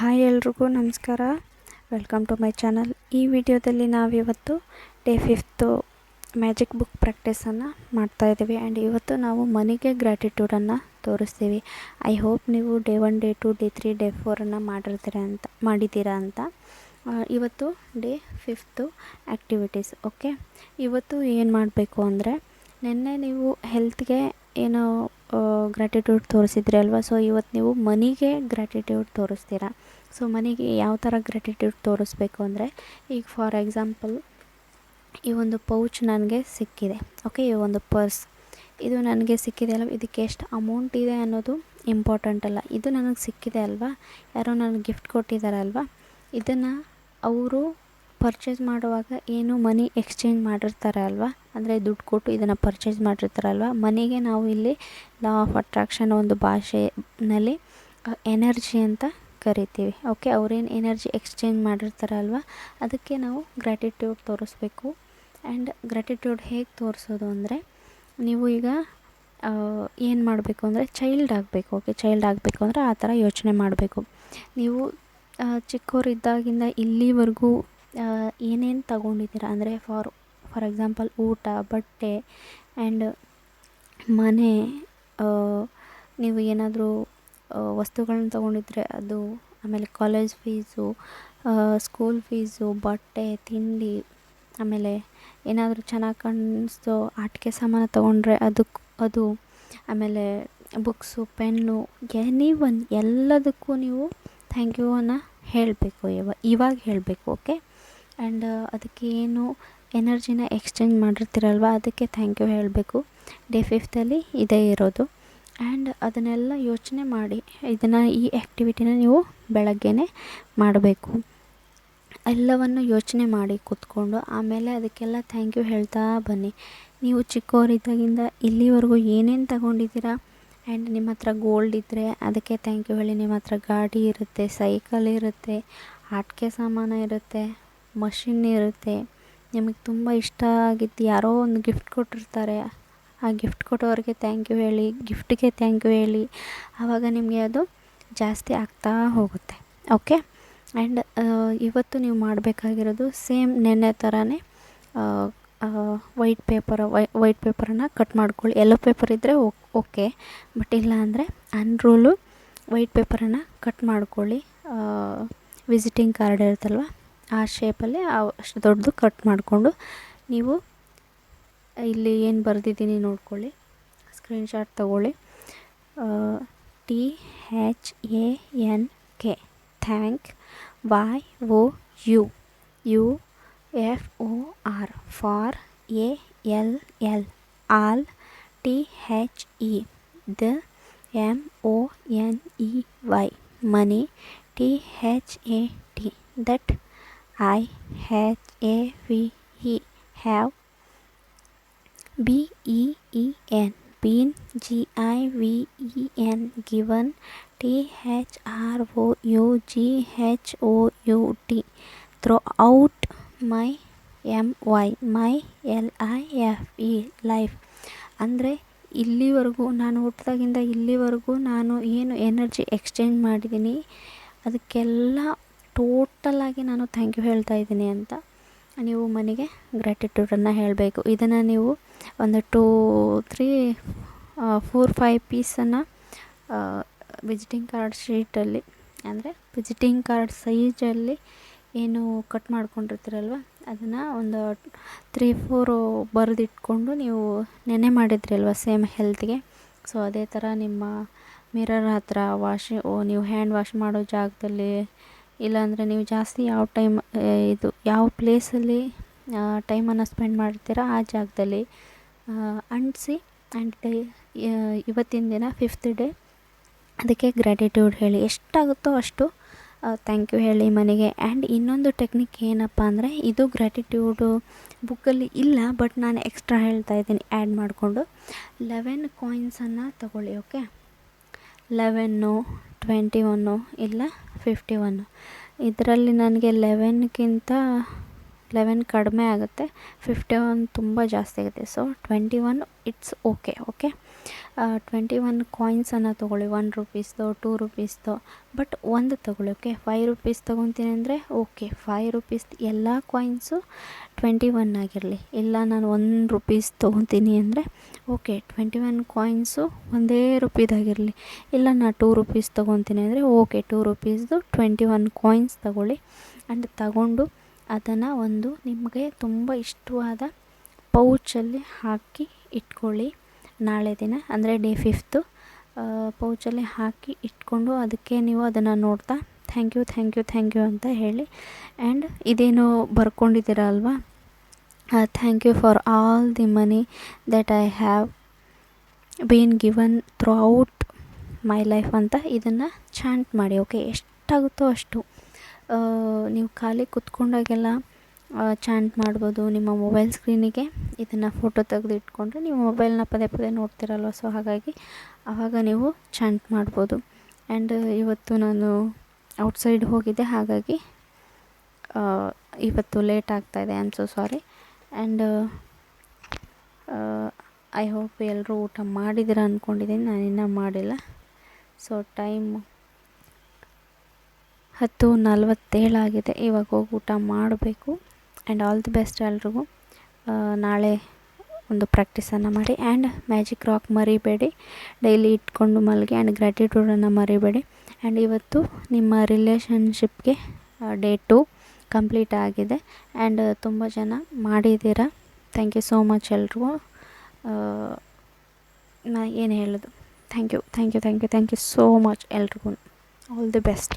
Hi ಎಲ್ರಿಗೂ ನಮಸ್ಕಾರ. Welcome to my channel ಈ ವಿಡಿಯೋದಲ್ಲಿ ನಾವಿವತ್ತು ಡೇ ಫಿಫ್ತು ಮ್ಯಾಜಿಕ್ ಬುಕ್ ಪ್ರಾಕ್ಟೀಸನ್ನು ಮಾಡ್ತಾಯಿದ್ದೀವಿ ಆ್ಯಂಡ್ ಇವತ್ತು ನಾವು ಮನೆಗೆ ಗ್ರ್ಯಾಟಿಟ್ಯೂಡನ್ನು ತೋರಿಸ್ತೀವಿ. ಐ ಹೋಪ್ ನೀವು day one day two day three day ಫೋರನ್ನು ಮಾಡಿರ್ತೀರ ಅಂತ, ಮಾಡಿದ್ದೀರಾ ಅಂತ. ಇವತ್ತು ಡೇ ಫಿಫ್ತು ಆ್ಯಕ್ಟಿವಿಟೀಸ್ ಓಕೆ ಇವತ್ತು ಏನು ಮಾಡಬೇಕು ಅಂದರೆ, ನಿನ್ನೆ ನೀವು ಹೆಲ್ತ್ಗೆ ಏನೋ ಗ್ರ್ಯಾಟಿಟ್ಯೂಡ್ ತೋರಿಸಿದ್ರಿ ಅಲ್ವಾ? ಸೊ ಇವತ್ತು ನೀವು ಮನಿಗೆ ಗ್ರ್ಯಾಟಿಟ್ಯೂಡ್ ತೋರಿಸ್ತೀರಾ? ಸೊ ಮನೆಗೆ ಯಾವ ಥರ ಗ್ರ್ಯಾಟಿಟ್ಯೂಡ್ ತೋರಿಸ್ಬೇಕು ಅಂದರೆ, ಈಗ ಫಾರ್ ಎಕ್ಸಾಂಪಲ್ ಈ ಒಂದು ಪೌಚ್ ನನಗೆ ಸಿಕ್ಕಿದೆ ಓಕೆ ಈ ಒಂದು ಪರ್ಸ್ ಇದು ನನಗೆ ಸಿಕ್ಕಿದೆ ಅಲ್ವ? ಇದಕ್ಕೆ ಎಷ್ಟು ಅಮೌಂಟ್ ಇದೆ ಅನ್ನೋದು ಇಂಪಾರ್ಟೆಂಟ್ ಅಲ್ಲ. ಇದು ನನಗೆ ಸಿಕ್ಕಿದೆ ಅಲ್ವಾ? ಯಾರೋ ನನಗೆ ಗಿಫ್ಟ್ ಕೊಟ್ಟಿದ್ದಾರೆ ಅಲ್ವಾ? ಇದನ್ನು ಅವರು ಪರ್ಚೇಸ್ ಮಾಡುವಾಗ ಏನು ಮನಿ ಎಕ್ಸ್ಚೇಂಜ್ ಮಾಡಿರ್ತಾರೆ ಅಲ್ವಾ? ಅಂದರೆ ದುಡ್ಡು ಕೊಟ್ಟು ಇದನ್ನು ಪರ್ಚೇಸ್ ಮಾಡಿರ್ತಾರಲ್ವ ಮನೆಗೆ ನಾವು ಇಲ್ಲಿ ಲಾ ಆಫ್ ಅಟ್ರಾಕ್ಷನ್ ಒಂದು ಭಾಷೆನಲ್ಲಿ ಎನರ್ಜಿ ಅಂತ ಕರಿತೀವಿ. ಓಕೆ ಅವ್ರೇನು ಎನರ್ಜಿ ಎಕ್ಸ್ಚೇಂಜ್ ಮಾಡಿರ್ತಾರಲ್ವ? ಅದಕ್ಕೆ ನಾವು ಗ್ರ್ಯಾಟಿಟ್ಯೂಡ್ ತೋರಿಸ್ಬೇಕು. ಆ್ಯಂಡ್ ಗ್ರ್ಯಾಟಿಟ್ಯೂಡ್ ಹೇಗೆ ತೋರಿಸೋದು ಅಂದರೆ, ನೀವು ಈಗ ಏನು ಮಾಡಬೇಕು ಅಂದರೆ ಚೈಲ್ಡ್ ಆಗಬೇಕು. ಓಕೆ ಚೈಲ್ಡ್ ಆಗಬೇಕು ಅಂದರೆ ಆ ಥರ ಯೋಚನೆ ಮಾಡಬೇಕು. ನೀವು ಚಿಕ್ಕವರಿದ್ದಾಗಿಂದ ಇಲ್ಲಿವರೆಗೂ ಏನೇನು ತಗೊಂಡಿದ್ದೀರ? ಅಂದರೆ ಫಾರ್ ಫಾರ್ ಎಕ್ಸಾಂಪಲ್ ಊಟ, ಬಟ್ಟೆ ಆ್ಯಂಡ್ ಮನೆ ನೀವು ಏನಾದರೂ ವಸ್ತುಗಳನ್ನ ತಗೊಂಡಿದ್ರೆ ಅದು ಆಮೇಲೆ ಕಾಲೇಜ್ ಫೀಸು ಸ್ಕೂಲ್ ಫೀಸು ಬಟ್ಟೆ, ತಿಂಡಿ, ಆಮೇಲೆ ಏನಾದರೂ ಚೆನ್ನಾಗಿ ಕಾಣಿಸ್ತು ಆಟಿಕೆ ಸಾಮಾನು ತೊಗೊಂಡ್ರೆ ಅದಕ್ಕೆ ಅದು, ಆಮೇಲೆ ಬುಕ್ಸು ಪೆನ್ನು ಎನಿ ಒನ್ ಎಲ್ಲದಕ್ಕೂ ನೀವು ಥ್ಯಾಂಕ್ ಯು ಅನ್ನ ಹೇಳಬೇಕು, ಇವ, ಇವಾಗ ಹೇಳಬೇಕು ಓಕೆ ಆ್ಯಂಡ್ ಅದಕ್ಕೆ ಏನು ಎನರ್ಜಿನ ಎಕ್ಸ್ಚೇಂಜ್ ಮಾಡಿರ್ತೀರಲ್ವ, ಅದಕ್ಕೆ ಥ್ಯಾಂಕ್ ಯು ಹೇಳಬೇಕು. ಡೇ ಫಿಫ್ತಲ್ಲಿ ಇದೇ ಇರೋದು. ಆ್ಯಂಡ್ ಅದನ್ನೆಲ್ಲ ಯೋಚನೆ ಮಾಡಿ ಇದನ್ನು ಈ ಆ್ಯಕ್ಟಿವಿಟಿನ ನೀವು ಬೆಳಗ್ಗೆನೇ ಮಾಡಬೇಕು. ಎಲ್ಲವನ್ನು ಯೋಚನೆ ಮಾಡಿ ಕೂತ್ಕೊಂಡು ಆಮೇಲೆ ಅದಕ್ಕೆಲ್ಲ ಥ್ಯಾಂಕ್ ಯು ಹೇಳ್ತಾ ಬನ್ನಿ. ನೀವು ಚಿಕ್ಕವರಿದ್ದಾಗಿಂದ ಇಲ್ಲಿವರೆಗೂ ಏನೇನು ತಗೊಂಡಿದ್ದೀರಾ? ಆ್ಯಂಡ್ ನಿಮ್ಮ ಹತ್ರ ಗೋಲ್ಡ್ ಇದ್ದರೆ ಅದಕ್ಕೆ ಥ್ಯಾಂಕ್ ಯು ಹೇಳಿ. ನಿಮ್ಮ ಹತ್ರ ಗಾಡಿ ಇರುತ್ತೆ ಸೈಕಲ್ ಇರುತ್ತೆ ಆಟಿಕೆ ಸಾಮಾನು ಇರುತ್ತೆ ಮಷಿನ್ ಇರುತ್ತೆ. ನಿಮಗೆ ತುಂಬ ಇಷ್ಟ ಆಗಿದ್ದು ಯಾರೋ ಒಂದು ಗಿಫ್ಟ್ ಕೊಟ್ಟಿರ್ತಾರೆ. ಆ ಗಿಫ್ಟ್ ಕೊಟ್ಟೋರಿಗೆ ಥ್ಯಾಂಕ್ ಯು ಹೇಳಿ ಗಿಫ್ಟಿಗೆ ಥ್ಯಾಂಕ್ ಯು ಹೇಳಿ, ಆವಾಗ ನಿಮಗೆ ಅದು ಜಾಸ್ತಿ ಆಗ್ತಾ ಹೋಗುತ್ತೆ. ಓಕೆ ಆ್ಯಂಡ್ ಇವತ್ತು ನೀವು ಮಾಡಬೇಕಾಗಿರೋದು ಸೇಮ್ ನೆನ್ನೆ ಥರನೇ ವೈಟ್ ಪೇಪರ್ ವೈಟ್ ಪೇಪರನ್ನು ಕಟ್ ಮಾಡ್ಕೊಳ್ಳಿ. ಎಲ್ಲೋ ಪೇಪರ್ ಇದ್ದರೆ ಓಕೆ ಬಟ್ ಇಲ್ಲ ಅಂದರೆ ಅನ್ರೂಲು ವೈಟ್ ಪೇಪರನ್ನು ಕಟ್ ಮಾಡ್ಕೊಳ್ಳಿ. ವಿಸಿಟಿಂಗ್ ಕಾರ್ಡ್ ಇರುತ್ತಲ್ವ, ಆ ಶೇಪಲ್ಲಿ ಅಷ್ಟು ದೊಡ್ಡದು ಕಟ್ ಮಾಡಿಕೊಂಡು ನೀವು ಇಲ್ಲಿ ಏನು ಬರೆದಿದ್ದೀನಿ ನೋಡ್ಕೊಳ್ಳಿ. ಸ್ಕ್ರೀನ್ಶಾಟ್ ತಗೊಳ್ಳಿ. T H A N K thank Y O U you F O R for A L L all T H E the M O N E Y money T H A T that I H A V E have B E E N Bean G I V E N given T H R O U G H O T throughout my M Y my L I F E life ಅಂದರೆ ಇಲ್ಲಿವರೆಗೂ ನಾನು ಹುಟ್ಟಿದಾಗಿಂದ ಇಲ್ಲಿವರೆಗೂ ನಾನು ಏನು energy exchange ಮಾಡಿದ್ದೀನಿ, ಅದಕ್ಕೆಲ್ಲ ಟೋಟಲಾಗಿ ನಾನು thank you ಹೇಳ್ತಾ ಇದ್ದೀನಿ ಅಂತ. ನೀವು ಮನೆಗೆ ಗ್ರ್ಯಾಟಿಟ್ಯೂಡನ್ನು ಹೇಳಬೇಕು. ಇದನ್ನು ನೀವು ಒಂದು ಟೂ ತ್ರೀ ಫೋರ್ ಫೈವ್ ಪೀಸನ್ನು ವಿಸಿಟಿಂಗ್ ಕಾರ್ಡ್ ಶೀಟಲ್ಲಿ ಅಂದರೆ ವಿಸಿಟಿಂಗ್ ಕಾರ್ಡ್ ಸೈಜಲ್ಲಿ ಏನು ಕಟ್ ಮಾಡ್ಕೊಂಡಿರ್ತೀರಲ್ವ? ಅದನ್ನು ಒಂದು ತ್ರೀ ಫೋರು ಬರೆದಿಟ್ಕೊಂಡು ನೀವು ನೆನೆ ಮಾಡಿದ್ರಿ ಅಲ್ವ ಸೇಮ್ ಹೆಲ್ತ್ಗೆ ಸೊ ಅದೇ ಥರ ನಿಮ್ಮ ಮಿರರ್ ಹತ್ರ ವಾಶ್ ನೀವು ಹ್ಯಾಂಡ್ ವಾಶ್ ಮಾಡೋ ಜಾಗದಲ್ಲಿ ಇಲ್ಲಾಂದರೆ ನೀವು ಜಾಸ್ತಿ ಯಾವ ಟೈಮ್ ಇದು ಯಾವ ಪ್ಲೇಸಲ್ಲಿ ಟೈಮನ್ನು ಸ್ಪೆಂಡ್ ಮಾಡ್ತೀರಾ ಆ ಜಾಗದಲ್ಲಿ ಅಂಟಿಸಿ ಆ್ಯಂಡ್ ಡೇ ಇವತ್ತಿನ ದಿನ ಫಿಫ್ತ್ ಡೇ. ಅದಕ್ಕೆ ಗ್ರ್ಯಾಟಿಟ್ಯೂಡ್ ಹೇಳಿ. ಎಷ್ಟಾಗುತ್ತೋ ಅಷ್ಟು ಥ್ಯಾಂಕ್ ಯು ಹೇಳಿ ಮನೆಗೆ. ಆ್ಯಂಡ್ ಇನ್ನೊಂದು ಟೆಕ್ನಿಕ್ ಏನಪ್ಪ ಅಂದರೆ, ಇದು ಗ್ರ್ಯಾಟಿಟ್ಯೂಡು ಬುಕ್ಕಲ್ಲಿ ಇಲ್ಲ, ಬಟ್ ನಾನು ಎಕ್ಸ್ಟ್ರಾ ಹೇಳ್ತಾ ಇದ್ದೀನಿ ಆ್ಯಡ್ ಮಾಡಿಕೊಂಡು. ಲೆವೆನ್ ಕಾಯಿನ್ಸನ್ನು ತಗೊಳ್ಳಿ, ಓಕೆ? ಲೆವೆನ್ನು ಟ್ವೆಂಟಿ ಒನ್ನು ಇಲ್ಲ ಫಿಫ್ಟಿ ಒನ್ನು ಇದರಲ್ಲಿ ನನಗೆ ಲೆವೆನ್ಗಿಂತ ಲೆವೆನ್ ಕಡಿಮೆ ಆಗುತ್ತೆ. ಫಿಫ್ಟಿ ಒನ್ ತುಂಬ ಜಾಸ್ತಿ ಆಗುತ್ತೆ. So twenty one it's okay okay twenty one ಕಾಯಿನ್ಸನ್ನು ತೊಗೊಳ್ಳಿ. ಒನ್ ರುಪೀಸ್ದು ಟೂ ರುಪೀಸ್ದು ಬಟ್ ಒಂದು ತೊಗೊಳ್ಳಿ ಓಕೆ ಫೈವ್ ರುಪೀಸ್ ತೊಗೊತೀನಿ ಅಂದರೆ ಓಕೆ ಫೈವ್ ರುಪೀಸ್ ಎಲ್ಲ ಕಾಯಿನ್ಸು ಟ್ವೆಂಟಿ ಒನ್ ಆಗಿರಲಿ. ಇಲ್ಲ, ನಾನು ಒನ್ ರುಪೀಸ್ ತೊಗೊತೀನಿ ಅಂದರೆ ಓಕೆ ಟ್ವೆಂಟಿ ಒನ್ ಕಾಯಿನ್ಸು ಒಂದೇ ರುಪೀದಾಗಿರಲಿ ಇಲ್ಲ, ನಾನು ಟೂ ರುಪೀಸ್ ತೊಗೊತೀನಿ ಅಂದರೆ ಓಕೆ ಟೂ ರುಪೀಸ್ದು ಟ್ವೆಂಟಿ ಒನ್ ಕಾಯಿನ್ಸ್ ತೊಗೊಳ್ಳಿ. ಆ್ಯಂಡ್ ತಗೊಂಡು ಅದನ್ನು ಒಂದು ನಿಮಗೆ ತುಂಬ ಇಷ್ಟವಾದ ಪೌಚಲ್ಲಿ ಹಾಕಿ ಇಟ್ಕೊಳ್ಳಿ. ನಾಳೆ ದಿನ, ಅಂದರೆ ಡೇ ಫಿಫ್ತು ಪೌಚಲ್ಲಿ ಹಾಕಿ ಇಟ್ಕೊಂಡು ಅದಕ್ಕೆ ನೀವು ಅದನ್ನು ನೋಡ್ತಾ thank you thank you thank you ಅಂತ ಹೇಳಿ. ಆ್ಯಂಡ್ ಇದೇನು ಬರ್ಕೊಂಡಿದ್ದೀರ ಅಲ್ವಾ? Thank you for all the money that I have been given throughout my life ಅಂತ ಇದನ್ನು ಚಾಂಟ್ ಮಾಡಿ, ಓಕೆ? ಎಷ್ಟಾಗುತ್ತೋ ಅಷ್ಟು. ನೀವು ಖಾಲಿ ಕುತ್ಕೊಂಡಾಗೆಲ್ಲ ಚಾಂಟ್ ಮಾಡ್ಬೋದು ನಿಮ್ಮ ಮೊಬೈಲ್ ಸ್ಕ್ರೀನಿಗೆ. ಇದನ್ನು ಫೋಟೋ ತೆಗೆದು ಇಟ್ಕೊಂಡ್ರೆ ನೀವು ಮೊಬೈಲ್ನ ಪದೇ ಪದೇ ನೋಡ್ತಿರಲ್ವ? ಸೊ, ಹಾಗಾಗಿ ಆವಾಗ ನೀವು ಚಾಂಟ್ ಮಾಡ್ಬೋದು. ಆ್ಯಂಡ್ ಇವತ್ತು ನಾನು ಔಟ್ಸೈಡ್ ಹೋಗಿದ್ದೆ, ಹಾಗಾಗಿ ಇವತ್ತು ಲೇಟ್ ಆಗ್ತಾಯಿದೆ I am so sorry and I hope ಎಲ್ಲರೂ ಊಟ ಮಾಡಿದ್ದೀರ ಅಂದ್ಕೊಂಡಿದ್ದೀನಿ ನಾನು ಇನ್ನೂ ಮಾಡಿಲ್ಲ. ಸೊ ಟೈಮು ಹತ್ತು ನಲವತ್ತೇಳಾಗಿದೆ. ಇವಾಗ ಹೋಗಿ ಊಟ ಮಾಡಬೇಕು. ಆ್ಯಂಡ್ ಆಲ್ ದಿ ಬೆಸ್ಟ್ ಎಲ್ರಿಗೂ. ನಾಳೆ ಒಂದು ಪ್ರಾಕ್ಟೀಸನ್ನು ಮಾಡಿ. ಆ್ಯಂಡ್ ಮ್ಯಾಜಿಕ್ ರಾಕ್ ಮರಿಬೇಡಿ. ಡೈಲಿ ಇಟ್ಕೊಂಡು ಮಲಗಿ ಆ್ಯಂಡ್ ಗ್ರ್ಯಾಟಿಟ್ಯೂಡನ್ನು ಮರಿಬೇಡಿ. ಆ್ಯಂಡ್ ಇವತ್ತು ನಿಮ್ಮ ರಿಲೇಷನ್ಶಿಪ್ಗೆ ಡೇ ಟು ಕಂಪ್ಲೀಟ್ ಆಗಿದೆ. ಆ್ಯಂಡ್ ತುಂಬ ಜನ ಮಾಡಿದ್ದೀರಾ? ಥ್ಯಾಂಕ್ ಯು ಸೋ ಮಚ್ ಎಲ್ರಿಗೂ. ನಾ ಏನು ಹೇಳೋದು? Thank you thank you thank you thank you so much ಎಲ್ರಿಗೂ. All the best